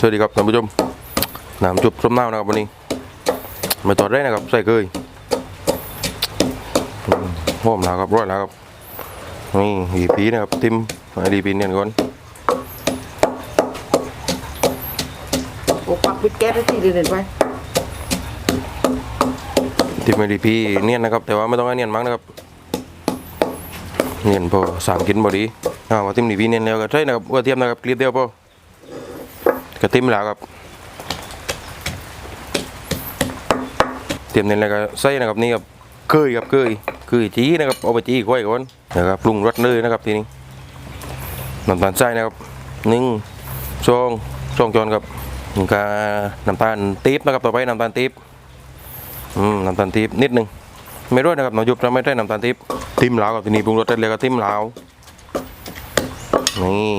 สวัสดีครับท่านผู้ชมน้ำจุบส้มน้ำนะครับวันนี้ไม่ตอดได้นะครับใส่เกยอืมหอมแล้วครับร้อยแล้วครับนี่ดีพีนะครับติมให้ดีพีเนี่ยก่อนโอ้ปักปิดแก๊สได้ทีเดียวเด็ดไปติมให้ดีพีเนียนนะครับ แต่ว่าไม่ต้องให้เนียนมากนะครับเนียนพอสามกินพอดีอ่าว่าติมดีพีเนียนแล้วก็ใช่นะครับกระเทียมนะครับกรีดเดียวพอ กระติมแล้วครับ เตรียมเนียนแล้วก็ใส่นะครับนี่ครับเกยครับเกยเกยจีนะครับเอาไปจีก้อยก่อนนะครับปรุงรสเลยนะครับทีนี้น้ำตาลทรายนะครับหนึ่งสองสองจอนครับก็น้ำตาลตีบนะครับต่อไปน้ำตาลตีบอืมน้ำตาลตีบนิดหนึงไม่ร้อยนะครับหนอยุบเราไม่ได้น้ำตาลตีบทิมลาวกับทีนี้ปรุงรสได้เลยก็ทิมลาวนี่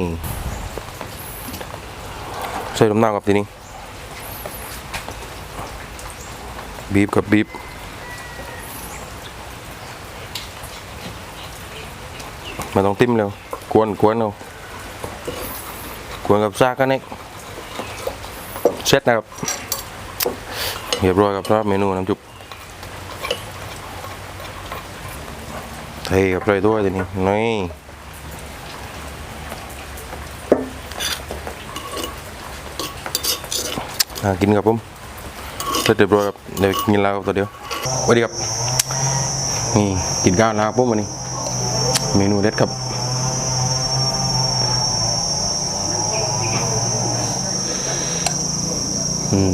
ใส่น้ำน้ำกับทีนี้ บีบกับบีบมาต้องติ้มเร็วกวนกวนเอากวนกับซากกันเอกเสร็จนะครับเรียบร้อยครับสำหรับเมนูน้ำจุบเทกับไรด้วยทีนี้นี่อ่า กินครับผมเสร็จเรียบร้อยครับเดี๋ยวกินแล้วครับตัวเดียวสวัสดีครับนี่กินข้าวแล้วครับผมวันนี้ เมนูเด็ดครับอืม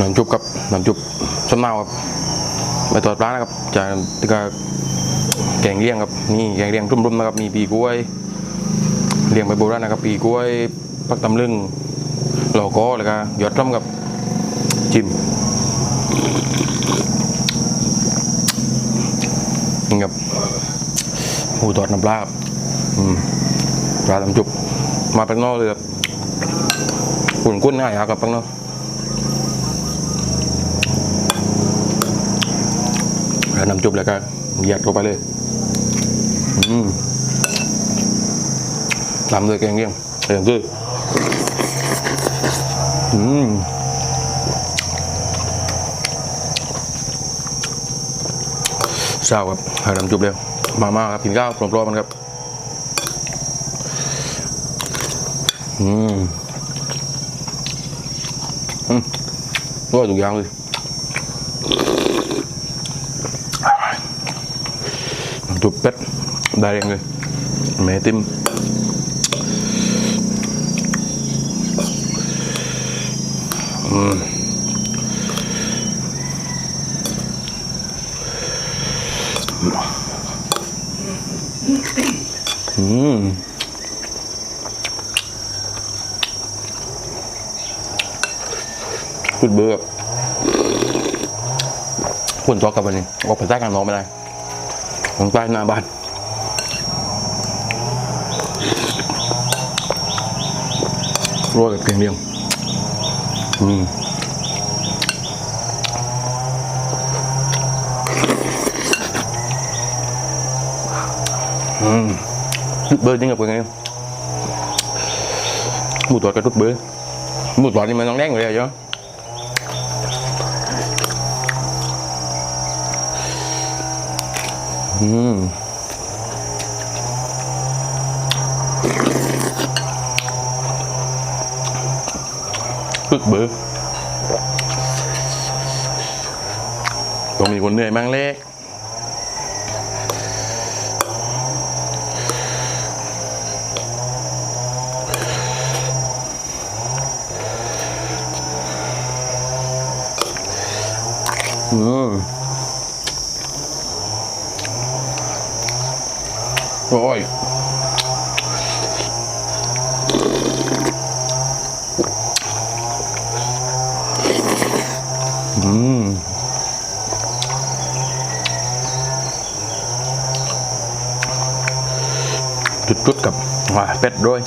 น้ำจุบครับน้ำจุบส้มนาวครับใบตอดปลานะครับจากที่ก็แกงเลี้ยงครับนี่แกงเลี้ยงรุ่มๆนะครับมีปีกล้วยเลี้ยงใบโบราณนะครับปีกล้วยปักตำลึง หลอกอแล้วก็หยอดร่ำกับจิมนี่ครับหูทอดน้ำปลาครับปลาตำจุกมาเป็นนอกเลยครับขุ่นกุ้นง่ายครับกับปังนอกแล้วน้ำจุบแล้วก็เหยียดลงไปเลย อืมตามด้วยแกงเลี่ยงเติมด้วย อืมเศร้าครับหาน้ำจุบเร็ว มามาครับ กินข้าวพร้อมๆกันครับ อืม อืมร่อยทุกอย่างเลยน้ำจุบเป็ดได้เองเลยแม่ติม อืมอืมพูดเบื่อคุณจอกกับวันนี้ออกไปใต้กันน้องไม่ได้ของใต้หน้าบ้านรวยกับเพียงเดียว ừ. Ừ. Rút bơi tiếng Ngọc anh em Một toát cái rút bơi Một toát nhưng mà nó đen rồi đấy chứ Mmm Rút bơ ต้องมีคนเหนื่อยมั่งเล็กอืมโอ้ย จุดๆกับว่าเป็ดด้วย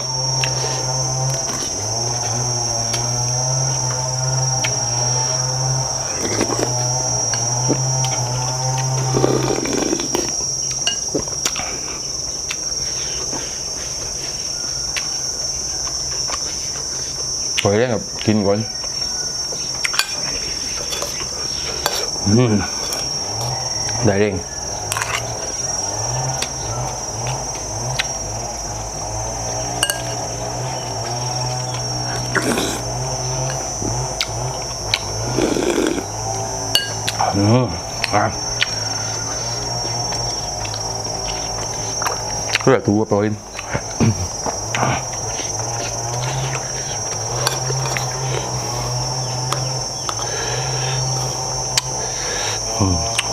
ออยได้ครับกินก่อนอืมได้เร่ง อืมอะเพื่อตัวปล่อย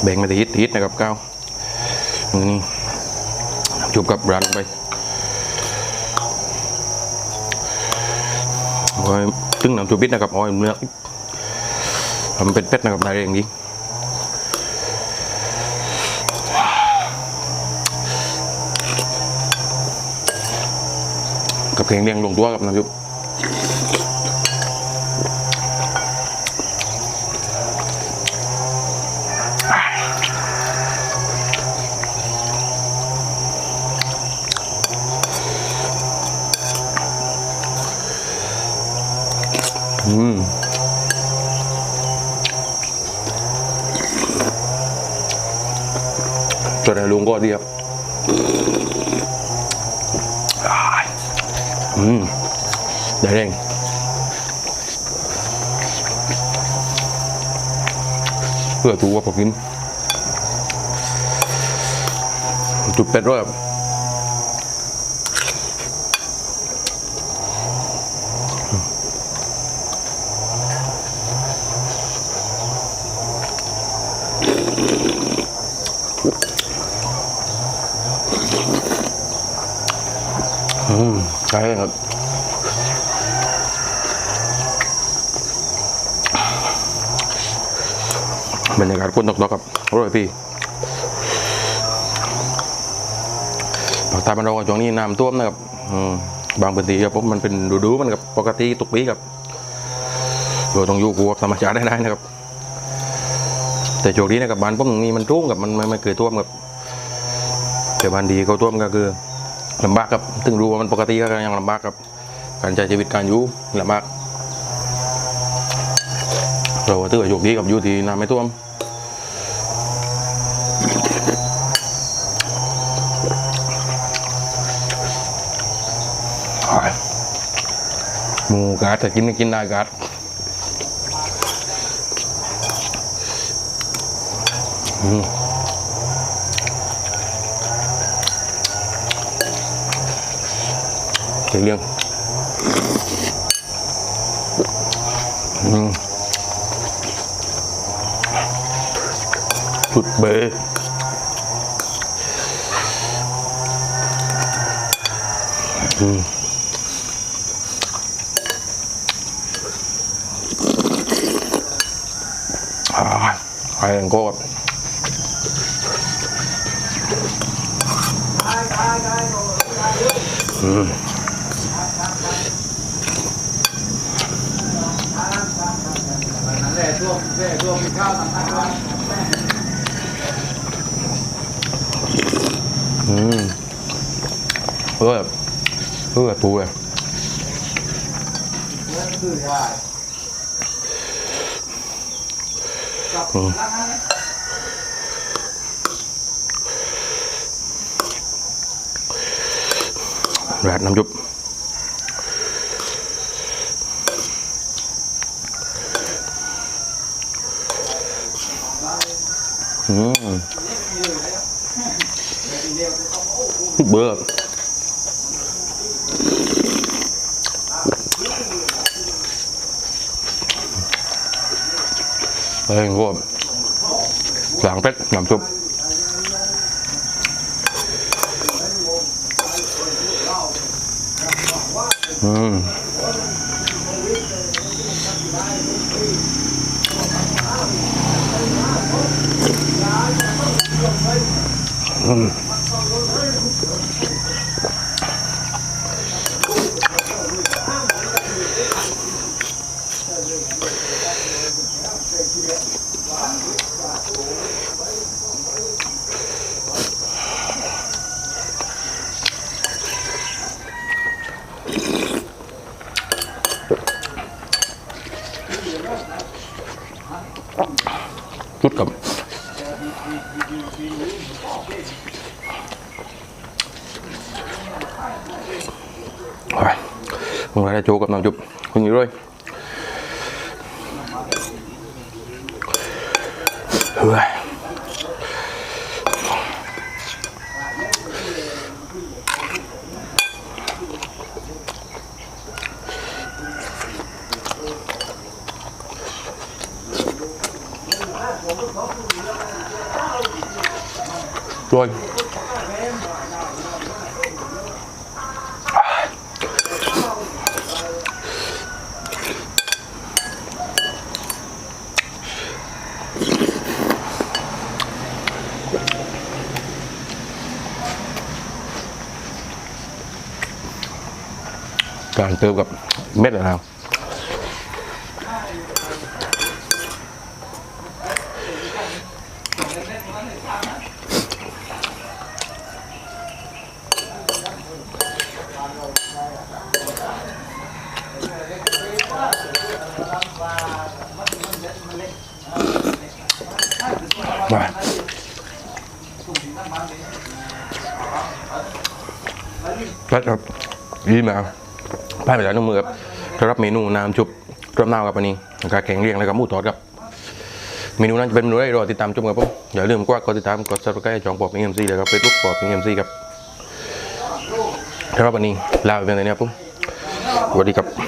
แบ่งมาแต่ฮิตฮิตนะครับก้าวมือนี้จุบกับรันไปโอ้ยตึ้งน้ำจุบิดนะครับอ้ยเนื้อทำเป็นเป็ดนะครับได้อย่างนี้ กับเพลงเรียงลงตัวกับน้ำจุบอืมตัวไหนลุงก็ดีครับ อืมได้เร่งเพื่อตัวผมกิน จุดเป็ดด้วยอืม ช่ครับบรรยากาศคนตกๆครับอร่อยพี่ภาคใต้บ้านเราก็ช่วงนี้น้ำท่วมนะครับบางพื้นที่ครับมมันเป็นดูดูๆมันกับปกติตุกปีครับเราต้องอยู่กับธรรมชาติได้ได้นะครับ แต่โชคดีนะครับบ้านผมนี้มันทุ่งกับมันไม่เคยท่วมครับแต่บ้านดีเขาท่วมก็คือ ลำบากครับถึงรู้ว่ามันปกติก็ยังลำบากครับ การใช้ชีวิตการอยู่ลำบากเราถือว่าโชคดีกับอยู่ที่น้ำไม่ท่วมหมูกาดแต่กินก็กินได้กาดอืม เรียงอืมสุดเบอร์อืมอ่าไอ้ยังก็ แร่ท่วมแร่ท่วมข้าวต่างๆด้วยอืมเพื่อเพื่อปูเลยนั่นคือว่าจับล้างให้ราดน้ำยุบ bữa đây gồm vàng tết làm chụp uhm. Mm. มึงอะไรโจกกับน้ำจุบคุณอยู่ด้วยเฮ้ยด้วย การเติมกับเม็ดอะไรครับมาแล้วครับดีมา พายไปแล้วน้องมือครับสำหรับเมนูน้ำจุบรวมน้ำกับอันนี้แล้วก็แกงเรียงแล้วก็หมูทอดครับเมนูนั้นจะเป็นเมนูอะไรอติดตามชมครับผมอย่าลืมกว่ากดติดตามกด subscribe จองปอบพิงเอ็มซีเลยครับเฟซบุ๊กปอบพิงเอ็มซีครับสำหรับวันนี้ลาไปเป็นไงครับผมสวัสดีครับ